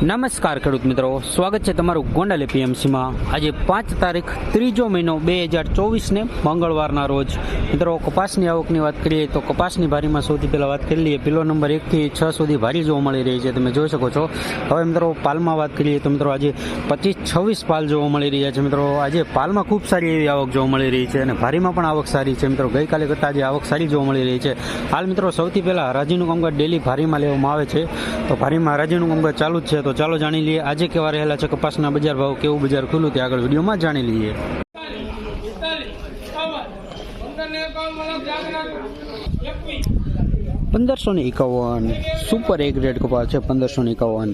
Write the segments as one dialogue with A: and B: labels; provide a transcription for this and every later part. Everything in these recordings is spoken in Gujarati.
A: નમસ્કાર ખેડૂત મિત્રો. સ્વાગત છે તમારું ગોંડલ એપીએમસીમાં. આજે પાંચ તારીખ, ત્રીજો મહિનો બે હજાર ચોવીસને મંગળવારના રોજ. મિત્રો, કપાસની આવકની વાત કરીએ તો કપાસની ભારીમાં સૌથી પહેલાં વાત કરી લઈએ. પેલો નંબર એકથી છ સુધી ભારી જોવા મળી રહી છે. તમે જોઈ શકો છો. હવે મિત્રો, પાલમાં વાત કરીએ તો મિત્રો, આજે પચીસ છવ્વીસ પાલ જોવા મળી રહ્યા છે. મિત્રો, આજે પાલમાં ખૂબ સારી એવી આવક જોવા મળી રહી છે અને ભારીમાં પણ આવક સારી છે. મિત્રો, ગઈકાલે કરતાં આજે આવક સારી જોવા મળી રહી છે. હાલ મિત્રો, સૌથી પહેલાં હરાજીનું કામકાજ ડેલી ભારીમાં લેવામાં આવે છે. તો ભારીમાં હરાજીનું કામકાજ ચાલુ જ છે. તો ચાલો જાણી લઈએ, આજે કેવા રહેલા છે કપાસના બજાર ભાવ, કેવું બજાર ખુલ્લું તે આગળ વિડીયોમાં જાણી લઈએ. પંદરસો ને એકાવન સુપર એક રેટ કપાસ છે, પંદરસો ને એકાવન.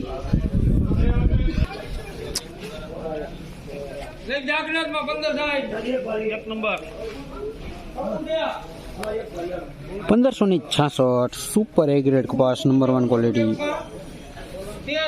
A: પંદરસો ને છાસઠ સુપર એક રેટ કપાસ નંબર વન ક્વોલિટી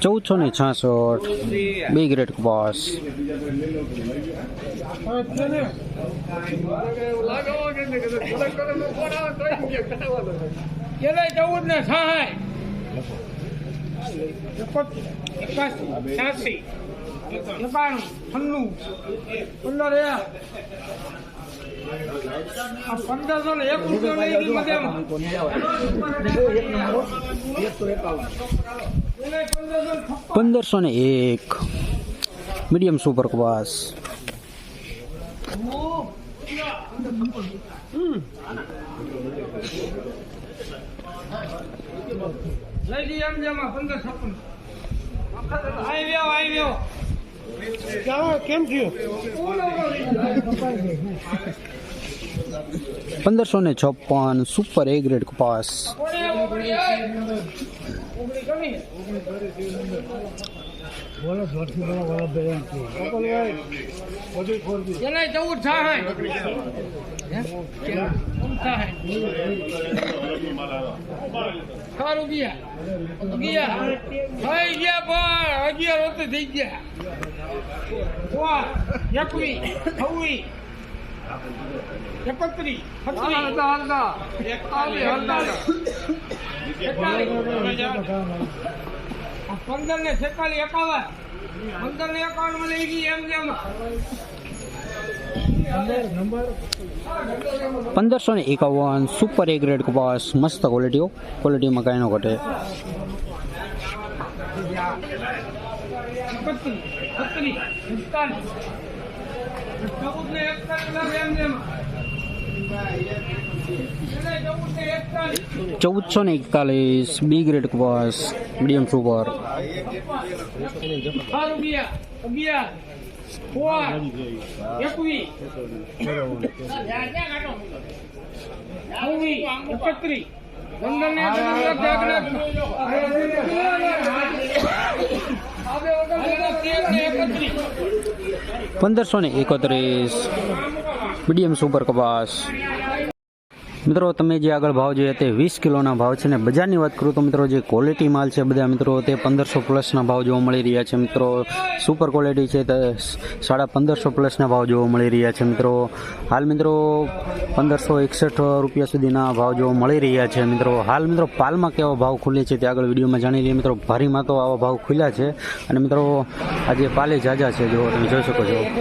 A: ચૌદસો ને છાસઠ. બે ગ્રેડ કપાસ
B: ચૌદ સહાય પંદરસો ને એક રૂપિયો લઈ
A: પંદરસો ને એક. મીડિયમ સુપર ક્વાસ
B: લઈ જઈએ એમ જેમાં પંદર છપ્પન આઈ વ્યો આઈ વ્યો કેમ થયું
A: પંદરસો ને છપ્પન સુપર એ ગ્રેડ કપાસ
B: એને ચૌદ સહાય ગયા રૂપિયા અગિયાર થઈ ગયા પણ અગિયાર હોતે થઈ ગયા એકવી છવ્વી એકત્રી છત્રી પંદર ને છેતાલીસ એકાવન પંદર ને એકાવનમાં લઈ ગઈ એમ જેમ
A: પંદરસો ને એકાવન સુપર એ ગ્રેડ કપાસ મસ્ત ક્વોલિટીઓ ક્વોલિટીમાં કાંઈ ન ઘટે ચૌદસો ને એકતાલીસ બી ગ્રેડ કપાસ મીડિયમ સુપર પંદરસો ને એકોત્રીસ. મીડિયમ સુપર કપાસ. મિત્રો, તમે જે આગળ ભાવ જોઈએ તે વીસ કિલોના ભાવ છે ને બજારની વાત કરું તો મિત્રો, જે ક્વોલિટી માલ છે બધા મિત્રો, તે પંદરસો પ્લસના ભાવ જોવા મળી રહ્યા છે મિત્રો. સુપર ક્વોલિટી છે તે સાડા પંદરસો પ્લસના ભાવ જોવા મળી રહ્યા છે મિત્રો. હાલ મિત્રો, પંદરસો એકસઠ રૂપિયા સુધીના ભાવ જોવા મળી રહ્યા છે મિત્રો. હાલ મિત્રો, પાલમાં કેવા ભાવ ખુલે છે તે આગળ વિડીયોમાં જાણી લઈએ મિત્રો. ભારીમાં તો આવા ભાવ ખુલ્યા છે. અને મિત્રો, આજે પાલે જાજા છે, જો તમે જોઈ શકો છો.